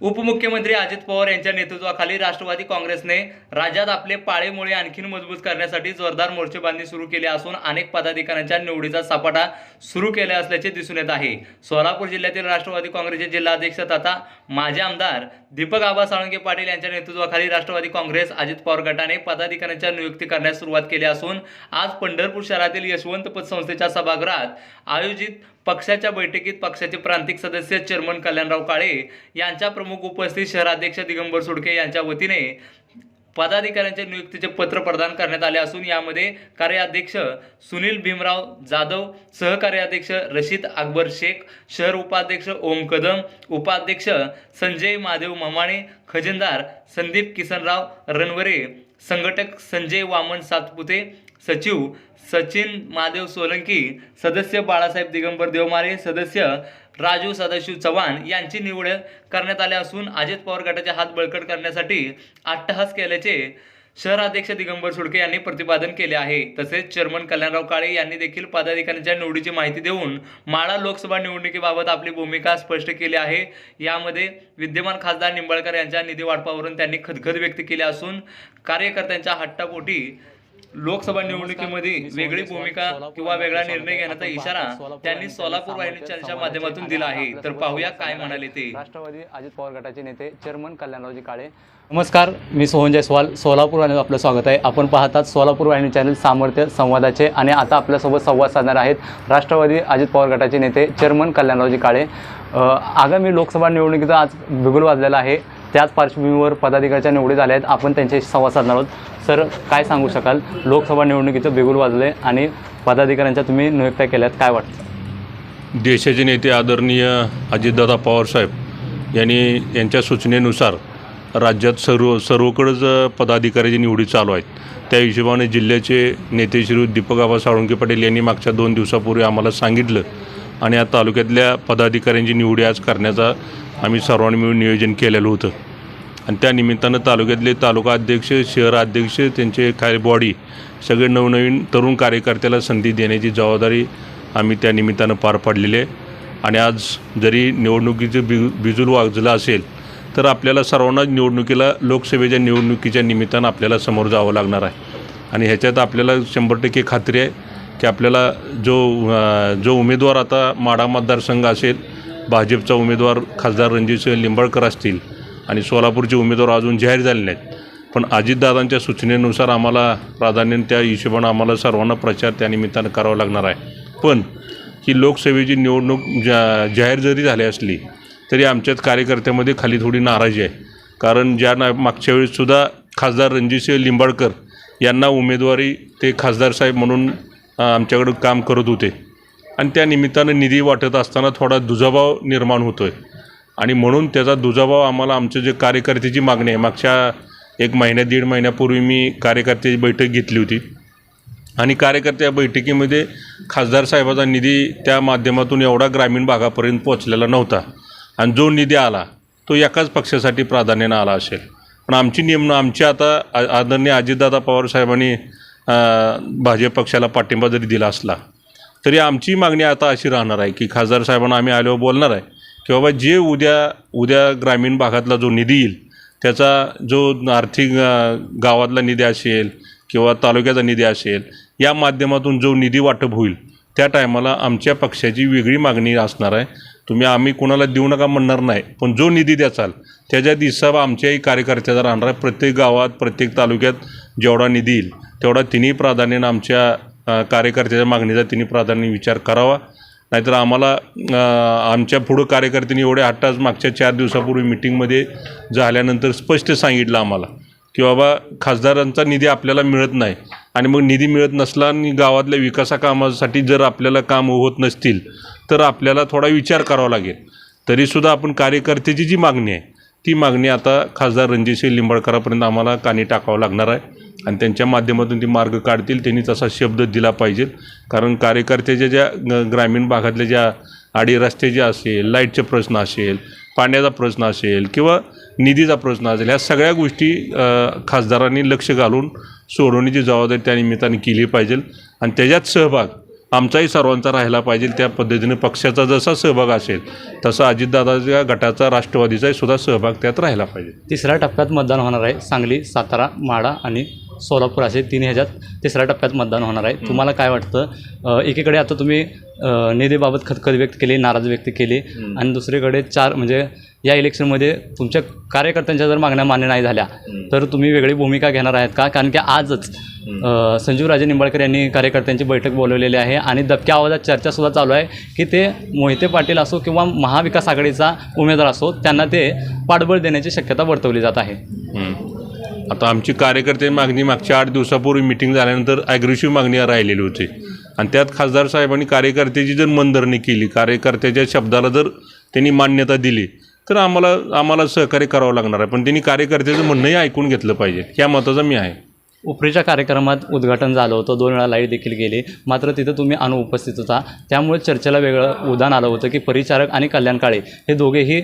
उपमुख्यमंत्री अजित पवार यांच्या नेतृत्वाखाली राष्ट्रवादी काँग्रेसने राज्यात आपले पाळेमुळे आणखीन मजबूत करण्यासाठी जोरदार मोर्चेबांधणी सुरू केली असून अनेक पदाधिकाऱ्यांच्या निवडीचा सपाटा सुरू केला असल्याचे दिसून येत आहे. सोलापूर जिल्ह्यातील राष्ट्रवादी काँग्रेसचे जिल्हाध्यक्ष तथा माजी आमदार दीपक आबा साळुंके पाटील यांच्या नेतृत्वाखाली राष्ट्रवादी काँग्रेस अजित पवार गटाने पदाधिकाऱ्यांच्या नियुक्ती करण्यास सुरुवात केली असून आज पंढरपूर शहरातील यशवंत पतसंस्थेच्या सभागृहात आयोजित पक्षाच्या बैठकीत पक्षाचे प्रांतिक सदस्य चेअरमन कल्याणराव काळे यांच्या प्रमुख उपस्थित शहराध्यक्ष दिगंबर सुडके यांच्या वतीने पदाधिकाऱ्यांच्या नियुक्तीचे पत्र प्रदान करण्यात आले असून यामध्ये कार्याध्यक्ष सुनील भीमराव जाधव सहकार्याध्यक्ष रशीद अकबर शेख शहर उपाध्यक्ष ओम कदम उपाध्यक्ष संजय महादेव ममाणे खजिनदार संदीप किसनराव रणवरे संघटक संजय वामन सातपुते सचिव सचिन महादेव सोलंकी सदस्य बाळासाहेब दिगंबर देवमारे सदस्य राजू सदाशिव चव्हाण यांची निवड करण्यात आली असून अजित पवार गटाचे हात बळकट करण्यासाठी अट्टहास केल्याचे शहराध्यक्ष दिगंबर सुडके यांनी प्रतिपादन केले आहे. तसेच चेअरमन कल्याणराव काळे यांनी देखील पदाधिकाऱ्यांच्या निवडीची माहिती देऊन माळा लोकसभा निवडणुकीबाबत आपली भूमिका स्पष्ट केली आहे. यामध्ये विद्यमान खासदार निंबाळकर यांच्या निधी वाटपावरून त्यांनी खदखद व्यक्त केली असून कार्यकर्त्यांच्या हट्टापोटी लोकसभा निवडणुकीमध्ये वेगळी भूमिका किंवा वेगळा निर्णय घेण्याचा इशारा त्यांनी सोलापूर वाहिनी चॅनलच्या माध्यमातून दिला आहे. तर पाहूया काय म्हणाले ते. राष्ट्रवादी अजित पवार गटाचे नेते चेअरमन कल्याणरावजी काळे. नमस्कार मी सोहन जयस्वाल सोलापूर वाहिनीवर आपलं स्वागत आहे. आपण पाहतात सोलापूर वाहिनी चॅनल सामर्थ्य संवादाचे आणि आता आपल्यासोबत संवाद साधणार आहेत राष्ट्रवादी अजित पवार गटाचे नेते चेअरमन कल्याणरावजी काळे. आगामी लोकसभा निवडणुकीचा आज बिगुल वाजलेला आहे. त्याच पार्श्वभूमीवर पदाधिकाऱ्याच्या निवडी झाल्या आहेत. आपण त्यांच्याशी संवाद साधणार आहोत. सर काय सांगू शकाल? लोकसभा निवडणुकीचं बिगुल वाजले आणि पदाधिकाऱ्यांच्या तुम्ही नियुक्त्या केल्यात. काय वाटतं? देशाचे नेते आदरणीय अजितदादा पवारसाहेब यांनी यांच्या सूचनेनुसार राज्यात सर्व सर्वकडंच पदाधिकाऱ्याची निवडी चालू आहेत. त्या हिशोबाने जिल्ह्याचे नेते श्री दीपकआबा साळुंके पाटील यांनी मागच्या दोन दिवसापूर्वी आम्हाला सांगितलं आणि या तालुक्यातल्या पदाधिकाऱ्यांची निवडी आज करण्याचा आम्ही सर्वांनी मिळून नियोजन केलेलं होतं. आणि त्या निमित्तानं तालुक्यातले तालुका अध्यक्ष शहर अध्यक्ष त्यांचे काय बॉडी सगळे नवनवीन तरुण कार्यकर्त्याला संधी देण्याची जबाबदारी आम्ही त्या निमित्तानं पार पाडलेली आहे. आणि आज जरी निवडणुकीचं बि बिजूल वाजलं असेल तर आपल्याला सर्वांनाच निवडणुकीला लोकसभेच्या निवडणुकीच्या निमित्तानं आपल्याला समोर जावं लागणार आहे. आणि ह्याच्यात आपल्याला शंभर टक्के खात्री आहे की आपल्याला जो जो उमेदवार आता माडा मतदारसंघ असेल भाजपचा उमेदवार खासदार रणजितसिंह लिंबाळकर असतील आणि सोलापूरचे उमेदवार अजून जाहीर झाले नाहीत. पण अजितदादांच्या सूचनेनुसार आम्हाला प्राधान्य त्या हिशोबानं आम्हाला सर्वांना प्रचार त्यानिमित्तानं करावा लागणार आहे. पण ही लोकसेवेची निवडणूक जा जाहीर जरी झाली असली तरी आमच्यात कार्यकर्त्यामध्ये खाली थोडी नाराजी आहे. कारण ज्या ना मागच्या वेळेससुद्धा खासदार रणजितसिंह लिंबाळकर यांना उमेदवारी ते खासदार साहेब म्हणून आमच्याकडं काम करत होते. आणि त्या निमित्तानं निधी वाटत असताना थोडा दुजाभाव निर्माण होतो आहे आणि म्हणून त्याचा दुजाभाव आम्हाला आमचं जे कार्यकर्त्याची मागणी आहे मागच्या एक महिन्या दीड महिन्यापूर्वी मी कार्यकर्त्याची बैठक घेतली होती. आणि कार्यकर्ते या बैठकीमध्ये खासदार साहेबाचा निधी त्या माध्यमातून एवढा ग्रामीण भागापर्यंत पोचलेला नव्हता. आणि जो निधी आला तो एकाच पक्षासाठी प्राधान्यानं आला असेल. पण आमची नेमणं आमची आता आदरणीय अजितदादा पवार साहेबांनी भाजप पक्षाला पाठिंबा जरी दिला असला तरी आमची मागणी आता अशी राहणार आहे की खासदार साहेबांना आम्ही आल्यावर बोलणार आहे की बाबा जे उद्या उद्या ग्रामीण भागातला जो निधी येईल त्याचा जो आर्थिक गावातला निधी असेल किंवा तालुक्याचा निधी असेल या माध्यमातून जो निधी वाटप होईल त्या टायमाला आमच्या पक्षाची वेगळी मागणी असणार आहे. तुम्ही आम्ही कोणाला देऊ नका म्हणणार नाही पण जो निधी द्याचाल त्याच्यात हिसाब आमच्याही कार्यकर्त्याचा राहणार आहे. प्रत्येक गावात प्रत्येक तालुक्यात जेवढा निधी येईल तेवढा तिन्ही प्राधान्यानं आमच्या कार्यकर्त्याच्या मागणीचा तिन्ही प्राधान्य विचार करावा. नाहीतर आम्हाला आमच्या पुढं कार्यकर्त्यांनी एवढे हट्टाच मागच्या चार दिवसापूर्वी मिटिंगमध्ये झाल्यानंतर स्पष्ट सांगितलं आम्हाला की बाबा खासदारांचा निधी आपल्याला मिळत नाही आणि मग निधी मिळत नसला आणि गावातल्या विकासाकामासाठी जर आपल्याला काम होत नसतील तर आपल्याला थोडा विचार करावा लागेल. तरीसुद्धा आपण कार्यकर्त्याची जी मागणी आहे ती मागणी आता खासदार रणजितसिंह लिंबाळकरापर्यंत आम्हाला कानी टाकावं लागणार आहे. आणि त्यांच्या माध्यमातून ती मार्ग काढतील त्यांनी तसा शब्द दिला पाहिजे. कारण कार्यकर्त्याच्या ज्या ग- ग्रामीण भागातल्या ज्या आडी रस्त्याचे असेल लाईटचे प्रश्न असेल पाण्याचा प्रश्न असेल किंवा निधीचा प्रश्न असेल ह्या सगळ्या गोष्टी खासदारांनी लक्ष घालून सोडवण्याची जबाबदारी त्या निमित्ताने केली पाहिजे. आणि त्याच्यात सहभाग आमचाही सर्वांचा राहिला पाहिजे त्या पद्धतीने पक्षाचा जसा सहभाग असेल तसा अजितदादाच्या गटाचा राष्ट्रवादीचाही सुद्धा सहभाग त्यात राहिला पाहिजे. तिसऱ्या टप्प्यात मतदान होणार आहे सांगली सातारा माडा आणि सोलापूर असे तीन ह्याच्यात तिसऱ्या टप्प्यात मतदान होणार आहे. तुम्हाला काय वाटतं? एकीकडे आता तुम्ही निधीबाबत खतखत व्यक्त केली नाराज व्यक्त केली आणि दुसरीकडे चार म्हणजे या इलेक्शनमध्ये तुमच्या कार्यकर्त्यांच्या जर मागण्या मान्य नाही झाल्या तर तुम्ही वेगळी भूमिका घेणार आहेत का? कारण की आजच अ, संजीवराजे निंबाळकर यांनी कार्यकर्त्यांची बैठक बोलवलेली आहे आणि दबक्या आवाजात चर्चासुद्धा चालू आहे की ते मोहिते पाटील असो किंवा महाविकास आघाडीचा उमेदवार असो त्यांना ते पाठबळ देण्याची शक्यता वर्तवली जात आहे. आता आमची कार्यकर्ते मागणी मागच्या आठ दिवसापूर्वी मिटिंग झाल्यानंतर ॲग्रेसिव्ह मागणी राहिलेली होती. आणि त्यात खासदार साहेबांनी कार्यकर्त्याची जर मनधरणी केली कार्यकर्त्याच्या शब्दाला जर त्यांनी मान्यता दिली तर आम्हाला आम्हाला सहकार्य करावं लागणार आहे. पण त्यांनी कार्यकर्त्याचं म्हणणंही ऐकून घेतलं पाहिजे. ह्या मताचा मी आहे. उपरीच्या कार्यक्रमात उद्घाटन झालं होतं. दोन वेळा लाइट देखील गेली. मात्र तिथं तुम्ही अनुपस्थित होता. त्यामुळे चर्चेला वेगळं उदाहरण आलं होतं की परिचारक आणि कल्याण काळे हे दोघेही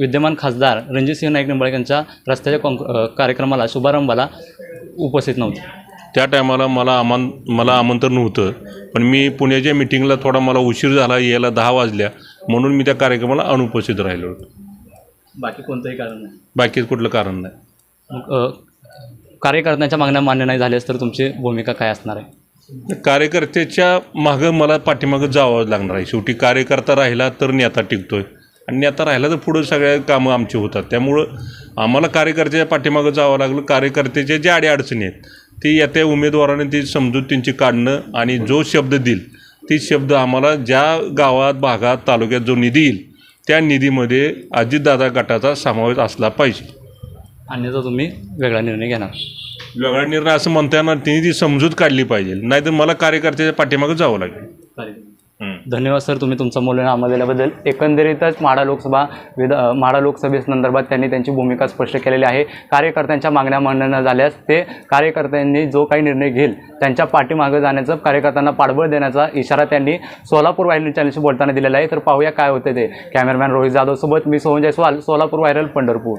विद्यमान खासदार रणजितसिंह नाईक निंबाळक यांच्या रस्त्याच्या कार्यक्रमाला शुभारंभाला उपस्थित नव्हते. त्या टायमाला मला आमान मला आमंत्रण नव्हतं पण मी पुण्याच्या मिटिंगला थोडा मला उशीर झाला यायला दहा वाजल्या. म्हणून मी त्या कार्यक्रमाला अनुपस्थित राहिलो होतो. बाकी कोणतंही कारण नाही? बाकी कुठलं कारण नाही. मग कार्यकर्त्यांच्या मागण्या मान्य नाही झाल्यास तर तुमची भूमिका काय असणार आहे? कार्यकर्त्याच्या मागं मला पाठीमागं जावं लागणार आहे. शेवटी कार्यकर्ता राहिला तर नेता टिकतोय. आणि नेता राहिला तर पुढं सगळ्या कामं आमची होतात. त्यामुळं आम्हाला कार्यकर्त्याच्या पाठीमागं जावं लागलं. कार्यकर्त्याच्या ज्या अडीअडचणी आहेत ती या त्या उमेदवाराने ती समजूत त्यांची काढणं आणि जो शब्द देईल ती शब्द आम्हाला ज्या गावात भागात तालुक्यात जो निधी येईल त्या निधीमध्ये अजितदादा गटाचा समावेश असला पाहिजे. अन्यथा तुम्ही वेगळा निर्णय घेणार. वेगळा निर्णय असं म्हणता येणार तिने ती समजूत काढली पाहिजे. नाहीतर मला कार्यकर्त्याच्या पाठीमागं जावं लागेल. हं. धन्यवाद सर तुम्ही तुमचं मूल्य आम्हाला दिल्याबद्दल. एकंदरीतच माढा लोकसभा विध अ, माढा लोकसभेसंदर्भात त्यांनी त्यांची भूमिका स्पष्ट केलेली आहे. कार्यकर्त्यांच्या मागण्या मान्य न झाल्यास ते कार्यकर्त्यांनी जो काही निर्णय घेईल त्यांच्या पाठीमागं जाण्याचं कार्यकर्त्यांना पाठबळ देण्याचा इशारा त्यांनी सोलापूर व्हायरल चॅनलशी बोलताना दिलेला आहे. तर पाहूया काय होते ते. कॅमेरामॅन रोहित जाधव सोबत मी Sohan Jaiswal Solapur viral Pandharpur.